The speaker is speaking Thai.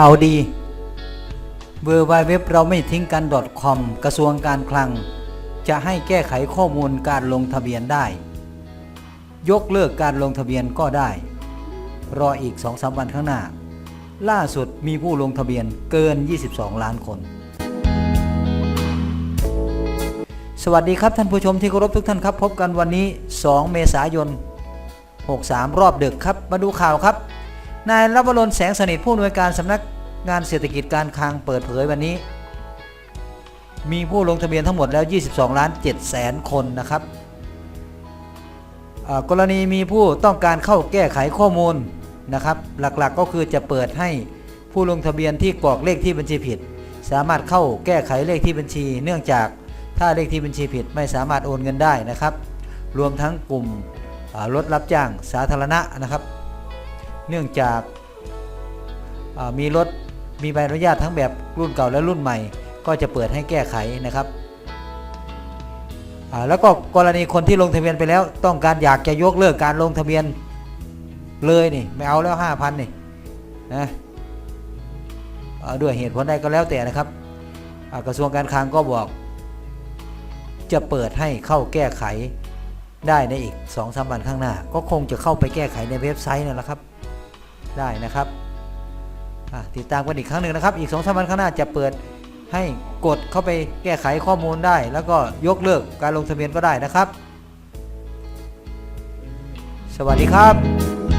ข่าวดีเบอร์ไวเว็บเราไม่ทิ้งกัน .com กระทรวงการคลัง จะให้แก้ไขข้อมูลการลงทะเบียนได้ ยกเลิกการลงทะเบียนก็ได้ รออีก 2-3 วันข้างหน้า ล่าสุดมีผู้ลงทะเบียนเกิน 22 ล้านคน สวัสดีครับท่านผู้ชมที่เคารพทุกท่านครับ พบกันวันนี้ 2 เมษายน 63 รอบดึกครับ มาดูข่าวครับ นายรับบรนแสงสนิทผู้อำนวยการสำนักงานเศรษฐกิจการคลังเปิดเผยวันนี้ มีผู้ลงทะเบียนทั้งหมดแล้ว 22 ล้าน7แสนคนนะครับ กรณีมีผู้ต้องการเข้าแก้ไขข้อมูลนะครับ หลักๆก็คือจะเปิดให้ผู้ลงทะเบียนที่กรอกเลขที่บัญชีผิด สามารถเข้าแก้ไขเลขที่บัญชี เนื่องจากถ้าเลขที่บัญชีผิดไม่สามารถโอนเงินได้นะครับ รวมทั้งกลุ่มรถรับจ้างสาธารณะนะครับ เนื่องจากมีรถมีใบอนุญาตทั้งแบบรุ่นเก่าและรุ่นใหม่ ก็จะเปิดให้แก้ไขนะครับแล้วก็กรณีคนที่ลงทะเบียนไปแล้ว ต้องการอยากจะยกเลิกการลงทะเบียนเลยนี่ไม่เอาแล้วห้าพันนี่นะด้วยเหตุผลใดก็แล้วแต่นะครับกระทรวงการคลังก็บอก จะเปิดให้เข้าแก้ไขได้ในอีก2อสวันข้างหน้า ก็คงจะเข้าไปแก้ไขในเว็บไซต์นั่นแหละครับ ได้นะครับติดตามกันอีกครั้งหนึ่งนะครับ อีก2อสวันข้างหน้าจะเปิดให้กดเข้าไปแก้ไขข้อมูลได้ แล้วก็ยกเลิกการลงทะเบียนก็ได้นะครับ สวัสดีครับ